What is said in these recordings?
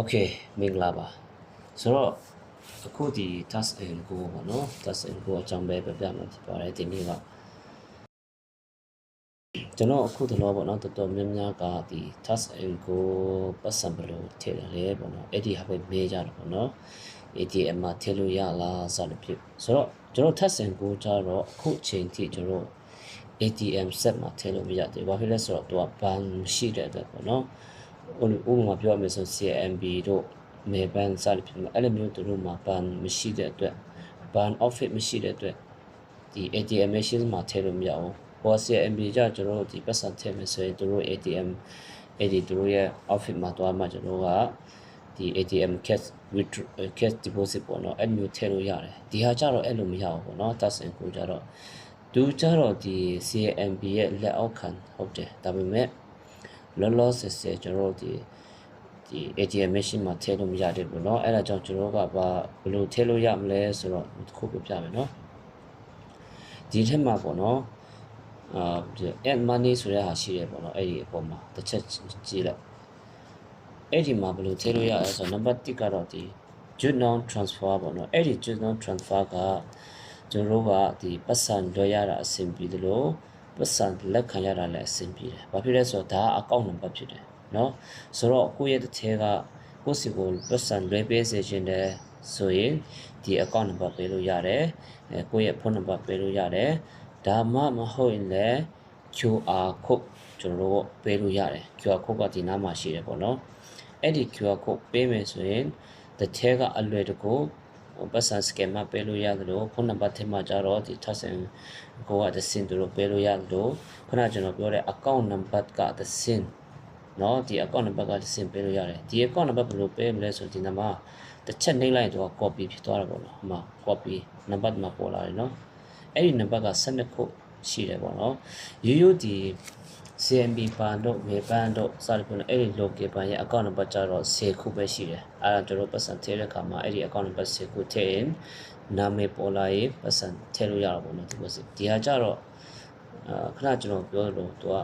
Okay မင်္ဂလာပါဆိုတော့အခုဒီ task and go ပေါ့နော် task and go အကြောင်းပဲပြပြမှာဖြစ်ပါတယ်ဒီနေ့ကကျွန်တော်အခုတလောပေါ့နော်တော်တော်များများကဒီ task and go ပတ်စံဘယ်လို့ထည့်တယ်လဲပေါ့နော်အဲ့ဒီဟာပဲမေးကြတယ်ပေါ့နော် ATM မှာထည့်လို့ရလားစသဖြင့်ဆိုတော့ကျွန်တော် task and go ကြတော့အခုချိန်ထိကျွန်တော် ATM set မှာထည့်လို့မရသေးဘူးဘာဖြစ်လဲဆိုတော့သူကဘန်ရှိတဲ့အတွက်ပေါ့နော် ဥပမာပြောရမယ်ဆို CMB တို့မေဘန်စသဖြင့်အဲ့လိုမျိုးသူတို့မှာဘန်မရှိတဲ့အတွက်ဘန် outfit မရှိတဲ့အတွက်ဒီ ATM machine မှာထည့်လို့မရဘူးဟော CMB ကြကျွန်တော်တို့ဒီပတ်စံထည့်မယ်ဆိုရင်သူတို့ ATM အဲ့ဒီသူတို့ရဲ့ outfit မှာတွားမှကျွန်တော်ကဒီ ATM cash withdraw cash deposit ပေါ့နော်အဲ့မျိုးထည့်လို့ရတယ်ဒီဟာကြတော့အဲ့လိုမရဘူးပေါ့နော် tax and ကိုကြတော့သူကြတော့ဒီ CMB ရဲ့လက်အောက်ခံဟုတ်တယ်ဒါပေမဲ့ လောလောဆယ်ဆယ်ကျွန်တော်တို့ဒီဒီ ATM machine မှာထည့်လို့မရတယ်ဘူးเนาะအဲ့ဒါကြောင့်ကျွန်တော်တို့ကဘာဘယ်လိုထည့်လို့ရမလဲဆိုတော့တစ်ခုပြပြမယ်เนาะဒီထက်မှာပေါ့เนาะအာ add money ဆိုတဲ့ဟာရှိတယ်ပေါ့เนาะအဲ့ဒီအပေါ်မှာတစ်ချက်ကြည့်လိုက်အဲ့ဒီမှာဘယ်လိုထည့်လို့ရလဲဆိုတော့ number 1ကတော့ဒီ journal transfer ပေါ့เนาะအဲ့ဒီ journal transfer ကကျွန်တော်တို့ကဒီပတ်စံလွှဲရတာအဆင်ပြေတယ်လို့ ပတ်စံလက်ခံရတာလည်းအဆင်ပြေတယ်။ဘာဖြစ်လဲဆိုတော့ဒါကအကောင့်နံပါတ်ဖြစ်တယ်နော်။ဆိုတော့ကိုယ့်ရဲ့တစ်ထဲကကိုယ့်စီကိုပတ်စံလွှဲပေးစေခြင်းတဲ့ဆိုရင်ဒီအကောင့်နံပါတ်ပေးလို့ရတယ်။အဲကိုယ့်ရဲ့ဖုန်းနံပါတ်ပေးလို့ရတယ်။ဒါမှမဟုတ်ရင်လည်း QR code ကျွန်တော်တို့ပေးလို့ရတယ်။ QR code ကဒီနားမှာရှိတယ်ပေါ့နော်။အဲ့ဒီ QR code ပေးမယ်ဆိုရင်တစ်ထဲကအလွယ်တကူ ပတ်စံစကယ်မှာပေးလို့ရတယ်လို့ခုနံပါတ်ထဲမှာကြတော့ဒီ task and go ကတစ်စင်သူတို့ပေးလို့ရတယ်လို့ခုနကျွန်တော်ပြောတဲ့ account number ကတစ်စင်နော်ဒီ account number ကတစ်စင်ပေးလို့ရတယ်ဒီ account number ဘယ်လိုပေးမလဲဆိုဒီနံပါတ်တစ်ချက်နှိမ့်လိုက်တော့ copy ဖြစ်သွားတာပေါ့နော်အမှ copy နံပါတ်မှာပေါ်လာတယ်နော်အဲ့ဒီနံပါတ်က12ခုရှိတယ်ပေါ့နော်ရိုးရိုးဒီ CMB ပန်တို့မေပန်တို့စသဖြင့်အဲ့ဒီ local ပန်ရဲ့ account number ကြတော့10ခုပဲရှိတယ်အဲ့ဒါကျွန်တော်ပတ်စံထည့်တဲ့အခါမှာအဲ့ဒီ account number 10ခုထည့်ရင်နာမည်ပေါ်လာရေးပတ်စံထည့်လို့ရတာပေါ့နော်ဒီလိုစီဒီဟာကြတော့အာခဏကျွန်တော်ပြောလို့သူက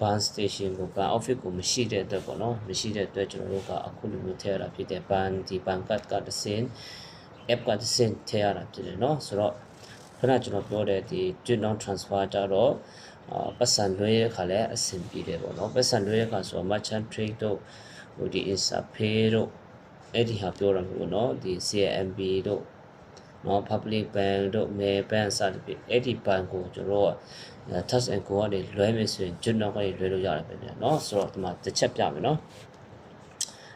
ban station ကို ban office ကိုမရှိတဲ့အတွက်ပေါ့နော်မရှိတဲ့အတွက်ကျွန်တော်တို့ကအခုလိုမျိုးထည့်ရတာဖြစ်တယ် ban ဒီ ban card ကတစ်စင် app ကတစ်စင်ထည့်ရတာဖြစ်တယ်နော်ဆိုတော့ခဏကျွန်တော်ပြောတဲ့ဒီ journal transfer ကြတော့ အာပတ်စံလွှဲရခါလဲအဆင်ပြေတယ်ပေါ့နော်ပတ်စံလွှဲရခါဆိုတော့ merchant trade တို့ဟိုဒီ Insapay တို့အဲ့ဒီဟာပြောရမှာပေါ့နော်ဒီ CMB တို့နော် public bank တို့ mail bank စသဖြင့်အဲ့ဒီ bank ကိုကျွန်တော်တို့ touch and go ကနေလွှဲမယ်ဆိုရင် journal ကနေလွှဲလို့ရတယ်ပဲเนาะဆိုတော့ဒီမှာတစ်ချက်ပြမယ်เนาะ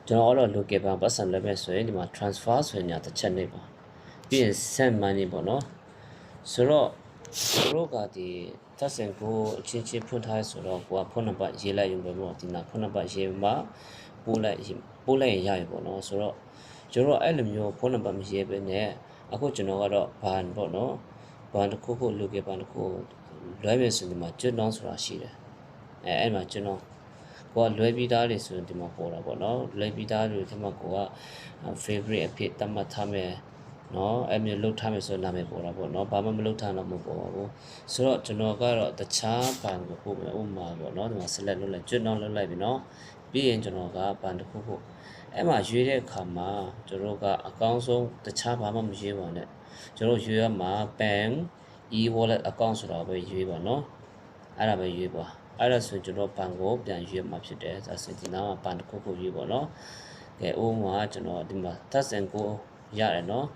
ကျွန်တော်တော့ local bank ပတ်စံလွှဲမယ်ဆိုရင်ဒီမှာ transfer ဆိုရင်ညာတစ်ချက်နေပါပြီးရင် send money ပေါ့เนาะဆိုတော့ သူတို့ကဒီသက်စင်ကိုအချင်းချင်းဖွင့်ထားဆိုတော့ကိုကဖုန်းနံပါတ်ရေးလိုက်ရုံပဲပေါ့ဒီနာဖုန်းနံပါတ်ရေးမှာပို့လိုက်ပို့လိုက်ရင်ရရပေါ့နော်ဆိုတော့ကျွန်တော်အဲ့လိုမျိုးဖုန်းနံပါတ်မရေးဘဲနဲ့အခုကျွန်တော်ကတော့ဘန်ပေါ့နော်ဘန်တစ်ခုခုလိုကေဘန်တစ်ခုလွဲမယ်ဆိုဒီမှာကျွန်းတောင်းဆိုတာရှိတယ်အဲအဲ့မှာကျွန်တော်ကိုကလွဲပြီးသားတွေဆိုရင်ဒီမှာပေါ်တာပေါ့နော်လွဲပြီးသားတွေဒီမှာကိုက favorite အဖြစ်သတ်မှတ်ထားမယ် နော်အဲ့မျိုးလှုပ်ထားမယ်ဆိုရင်နာမည်ပေါ်တာပေါ့နော်ဘာမှမလှုပ်ထားတော့မပေါ်ပါဘူးဆိုတော့ကျွန်တော်ကတော့တခြားဘန်ကိုပို့မယ်ဥပမာပေါ့နော်ဒီမှာ select လုပ်လိုက်ကျွတ်နောင်းလုပ်လိုက်ပြီနော်ပြီးရင်ကျွန်တော်ကဘန်တစ်ခုခုအဲ့မှာရွေးတဲ့အခါမှာကျွန်တော်ကအကောင်းဆုံးတခြားဘာမှမရွေးပါနဲ့ကျွန်တော်ရွေးရမှာ bank e-wallet account ဆိုတာပဲရွေးပါနော်အဲ့ဒါပဲရွေးပါအဲ့ဒါဆိုရင်ကျွန်တော်ဘန်ကိုပြန်ရွေးမှာဖြစ်တယ်ဒါဆိုဒီနားမှာဘန်တစ်ခုခုရွေးပါနော်ကဲဥပမာကျွန်တော်ဒီမှာ touch and go ရတယ်နော်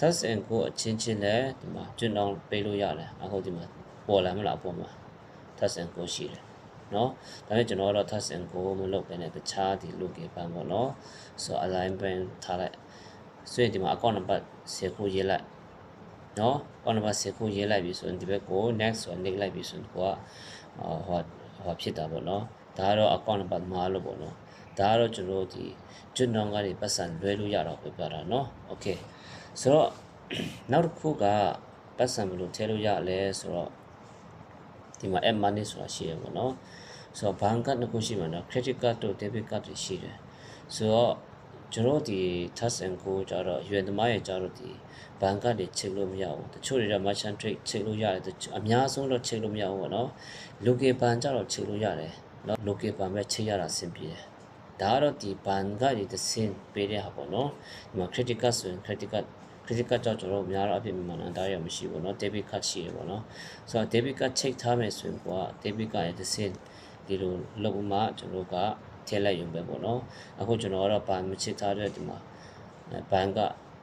touch and go အချင်းချင်းလဲဒီမှာကျွန်းတောင်းပေးလို့ရတယ်အခုဒီမှာပေါ်လာမလားအပေါ်မှာ touch and go ရှိတယ်နော်ဒါပေမဲ့ကျွန်တော်ကတော့ touch and go မလုပ်ဘဲနဲ့တခြားဒီ local ဘန်ပေါ့နော်ဆို alignment ထားလိုက်ဆိုရင်ဒီမှာ account number 10ခုရေးလိုက်နော် account number 10ခုရေးလိုက်ပြီဆိုရင်ဒီဘက်ကို next ဆိုနှိပ်လိုက်ပြီဆိုရင်ကိုကဟိုဟိုဖြစ်တာပေါ့နော်ဒါကတော့ account number မှာလို့ပေါ့နော်ဒါကတော့ကျွန်တော်ဒီကျွန်းတောင်းကနေပတ်စံလွှဲလို့ရတော့ပြပြတာနော် okay ဆိုတော့နောက်တစ်ခုကပတ်စံဘယ်လိုထည့်လို့ရလဲဆိုတော့ဒီမှာ app money ဆိုတာရှိရပေါ့နော်ဆိုတော့ဘဏ်ကတ်တစ်ခုရှိမှာနော် credit card တို့ debit card တွေရှိတယ်ဆိုတော့ကျွန်တော်ဒီ touch and go ကြတော့ရွယ်သမားရဲ့ကြတော့ဒီဘဏ်ကတ်တွေချိန်လို့မရဘူးတချို့တွေက merchant trade ချိန်လို့ရတယ်တချို့အများဆုံးတော့ချိန်လို့မရဘူးပေါ့နော် local ဘဏ်ကြတော့ချိန်လို့ရတယ်နော် local ဘဏ်ပဲချိန်ရတာအဆင်ပြေတယ်ဒါကတော့ဒီဘန်ကဒီသစင်ပေးတဲ့ဟာပေါ့နော်ဒီမှာ critical ဆိုရင် critical critical ကြောင့်ကျွန်တော်တို့များတော့အဖြစ်မြန်မာနာဒါရမရှိဘူးเนาะ debit card ရှိရပေါ့နော်ဆိုတော့ debit card ချိန်ထားမယ်ဆိုရင်ကွာ debit card ရဲ့သစင်ဒီလိုလောက်မှကျွန်တော်တို့ကထည့်လိုက်ရုံပဲပေါ့နော်အခုကျွန်တော်ကတော့ဘာမချစ်ထားတဲ့ဒီမှာဘန်က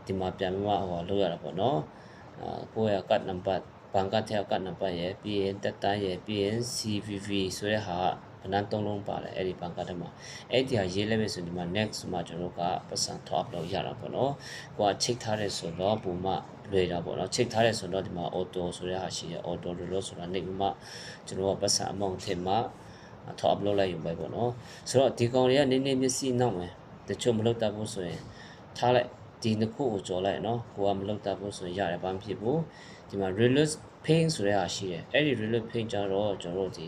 ဒီမှာပြန်ပြီးမှဟိုလောက်ရတာပေါ့နော်အာကိုယ့်ရဲ့ card number ဘန်ကထဲက card number ရဲ့ပြီးရင်တက်တန်းရဲ့ပြီးရင် CVV ဆိုတဲ့ဟာက ဘဏ္ဍသုံးလုံးပါတယ်အဲ့ဒီဘန်ကထဲမှာအဲ့ဒီဟာရေးလိုက်ပြီဆိုဒီမှာ next မှာကျွန်တော်တို့ကပတ်စံ top လုပ်ရတာပေါ့နော်ကိုကချိန်ထားတဲ့ဆိုတော့ပုံမှလွယ်တာပေါ့နော်ချိန်ထားတဲ့ဆိုတော့ဒီမှာ auto ဆိုတဲ့ဟာရှိတယ် auto လို့ဆိုတာနေပြီးမှကျွန်တော်ကပတ်စံအမောင့်ထင်မှာ top upload လိုက်ယူပဲပေါ့နော်ဆိုတော့ဒီကောင်တွေကနည်းနည်းမျက်စိနောက်မယ်တချို့မလုပ်တတ်ဘူးဆိုရင်ထားလိုက်ဒီနှစ်ခုကိုကြော်လိုက်နော်ကိုကမလုပ်တတ်ဘူးဆိုရင်ရတယ်ဘာမှဖြစ်ဘူးဒီမှာ release paint ဆိုတဲ့ဟာရှိတယ်အဲ့ဒီ release paint ကြတော့ကျွန်တော်တို့ဒီ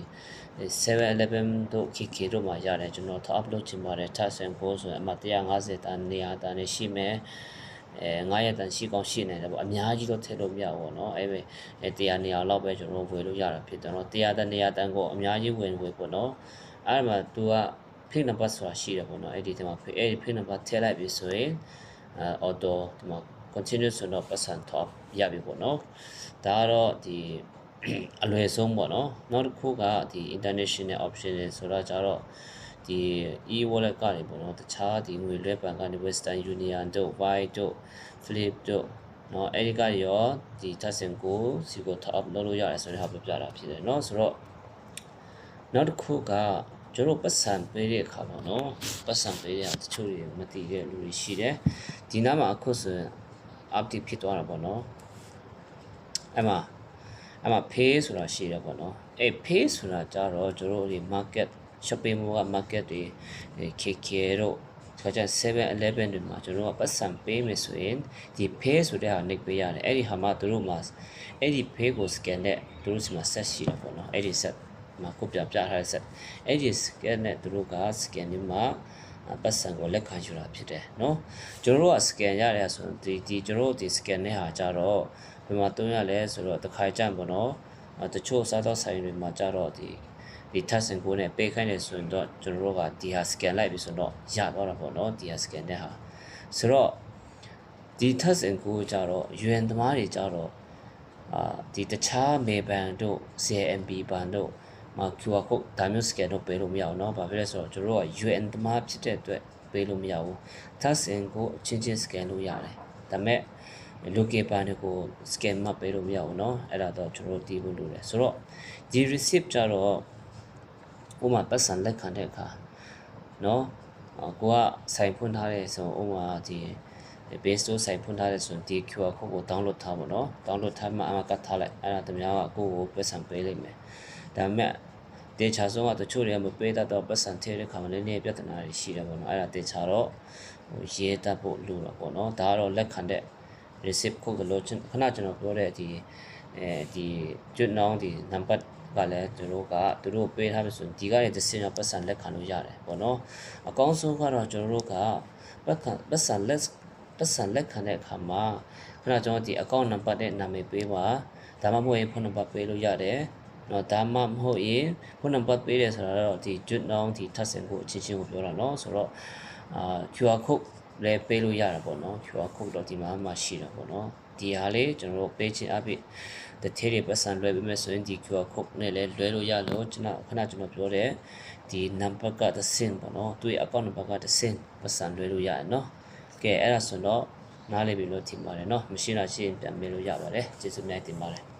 711တို့ KK တို့မှာရတယ်ကျွန်တော် top upload ချင်ပါတယ် task and go ဆိုရင်အမှ150တန်း200တန်းနဲ့ရှိမယ်အဲ900တန်းရှိကောင်းရှိနေတယ်ပေါ့အများကြီးတော့ထည့်လို့မရဘူးပေါ့နော်အဲပဲအဲ100နေရာလောက်ပဲကျွန်တော်ဝယ်လို့ရတာဖြစ်တယ်နော်100တန်း200တန်းကိုအများကြီးဝင်ဝယ်ပေါ့နော်အဲ့ဒါမှ तू က pin number ဆိုတာရှိတယ်ပေါ့နော်အဲ့ဒီဒီမှာအဲ့ဒီ pin number ထည့်လိုက်ပြီဆိုရင်အဲ auto ဒီမှာ continue ဆိုတော့ percent top ရပြီပေါ့နော်ဒါကတော့ဒီ အလွယ်ဆုံးပေါ့နော်နောက်တစ်ခုကဒီ international option တွေဆိုတော့ကြတော့ဒီ e wallet ကနေပေါ့နော်တခြားဒီငွေလွှဲပန်ကနေ western union တို့ why တို့ flip တို့နော်အဲဒီကရောဒီ testing ကိုစီကို top up လုပ်လို့ရတယ်ဆိုတဲ့ဟာပြောပြတာဖြစ်တယ်နော်ဆိုတော့နောက်တစ်ခုကကျွန်တော်ပတ်စံပေးတဲ့အခါပေါ့နော်ပတ်စံပေးတဲ့တချို့တွေမသိတဲ့လူတွေရှိတယ်ဒီနားမှာအခုဆိုရင် update ဖြစ်သွားတာပေါ့နော်အဲ့မှာ အဲ့မှာ pay ဆိုတာရှိတယ်ပေါ့နော်အဲ့ pay ဆိုတာကြတော့ကျွန်တော်တို့ဒီ market shopping mall က market တွေ KK တို့ဆိုကြ7-11တွေမှာကျွန်တော်တို့ကပတ်စံပေးမယ်ဆိုရင်ဒီ pay ဆိုတဲ့ဟာနိတ်ပေးရတယ်အဲ့ဒီဟာမှသူတို့မှာအဲ့ဒီ pay ကို scan နဲ့သူတို့စီမှာ set ရှိတယ်ပေါ့နော်အဲ့ဒီ set မှာကိုပြပြထားတဲ့ set အဲ့ဒီ scan နဲ့သူတို့က scan ဒီမှာပတ်စံကိုလက်ခံယူတာဖြစ်တယ်เนาะကျွန်တော်တို့က scan ရတယ်ဆိုရင်ဒီဒီကျွန်တော်တို့ဒီ scan နဲ့ဟာကြတော့ ဘယ်မှာတုံးရလဲဆိုတော့တစ်ခါကြံပေါ့နော်တချို့စားတော့ဆိုင်တွေမှာကြတော့ဒီဒီ test and go နဲ့ပေးခိုင်းတယ်ဆိုရင်တော့ကျွန်တော်တို့ကဒီဟာ scan လိုက်ပြီဆိုတော့ရတော့တာပေါ့နော်ဒီဟာ scan တဲ့ဟာဆိုတော့ဒီ test and go ကြတော့ UN သမားတွေကြတော့အာဒီတခြားမေဘန်တို့ CMB ဘန်တို့မှာ QR code ဒါမျိုး scan တော့ပေးလို့မရအောင်เนาะဘာဖြစ်လဲဆိုတော့ကျွန်တော်တို့က UN သမားဖြစ်တဲ့အတွက်ပေးလို့မရဘူး test and go အချင်းချင်း scan လို့ရတယ်ဒါပေမဲ့ local ဘန်တွေကို scan မပေးလို့မရဘူးเนาะအဲ့ဒါတော့ကျွန်တော်တို့တည်ဖို့လိုတယ်ဆိုတော့ဒီ receipt ကြတော့ဥပမာပတ်စံလက်ခံတဲ့အခါเนาะကိုကဆိုင်ဖွင့်ထားတဲ့ဆိုဥပမာဒီ base store ဆိုင်ဖွင့်ထားတဲ့ဆိုရင်ဒီ QR code ကို download ထားပါတော့ download ထားမှအမှကတ်ထားလိုက်အဲ့ဒါတများကကိုကိုပတ်စံပေးလိုက်မယ်ဒါပေမဲ့တေချာဆုံးကတချို့တွေကမပေးတတ်တော့ပတ်စံထည့်တဲ့ခါမှာလည်းနည်းပြဿနာတွေရှိတယ်ပေါ့နော်အဲ့ဒါတေချာတော့ဟိုရေးတတ်ဖို့လိုတာပေါ့နော်ဒါကတော့လက်ခံတဲ့ receipt code လို့ခဏကျွန်တော်ပြောတဲ့ဒီအဲဒီကျွတ်နောင်းဒီ number ကလည်းသူတို့ကသူတို့ပေးထားပြီဆိုရင်ဒီကရဲ့တစ်စင်တော့ပတ်စံလက်ခံလို့ရတယ်ပေါ့နော်အကောင်းဆုံးကတော့ကျွန်တော်တို့ကပတ်ခံပတ်စံလက်ပတ်စံလက်ခံတဲ့အခါမှာခဏကျွန်တော်ဒီ account number နဲ့နာမည်ပေးပါဒါမှမဟုတ်ရင်ဖုန်းနံပါတ်ပေးလို့ရတယ်နော်ဒါမှမဟုတ်ရင်ဖုန်းနံပါတ်ပေးတယ်ဆိုတာတော့ဒီကျွတ်နောင်းဒီထပ်စင်ကိုအချင်းချင်းကိုပြောတာနော်ဆိုတော့အာ QR code လည်းပေးလို့ရတာပေါ့နော် QR code တော့ဒီမှာမှရှိတာပေါ့နော်ဒီဟာလေးကျွန်တော်တို့ပေးချင်အဖြစ်တထေးတွေပတ်စံလွှဲပေးမယ်ဆိုရင်ဒီ QR code နဲ့လည်းလွှဲလို့ရလို့ကျွန်တော်ခဏကျွန်တော်ပြောတဲ့ဒီ number ကတစ်စင်ပေါ့နော်သူ့ရဲ့ account number ကတစ်စင်ပတ်စံလွှဲလို့ရတယ်နော်ကဲအဲ့ဒါဆိုတော့နားလည်ပြီလို့ထင်ပါတယ်နော်မရှိတော့ရှင်းပြန်မေးလို့ရပါတယ်ကျေးဇူးများတင်ပါတယ်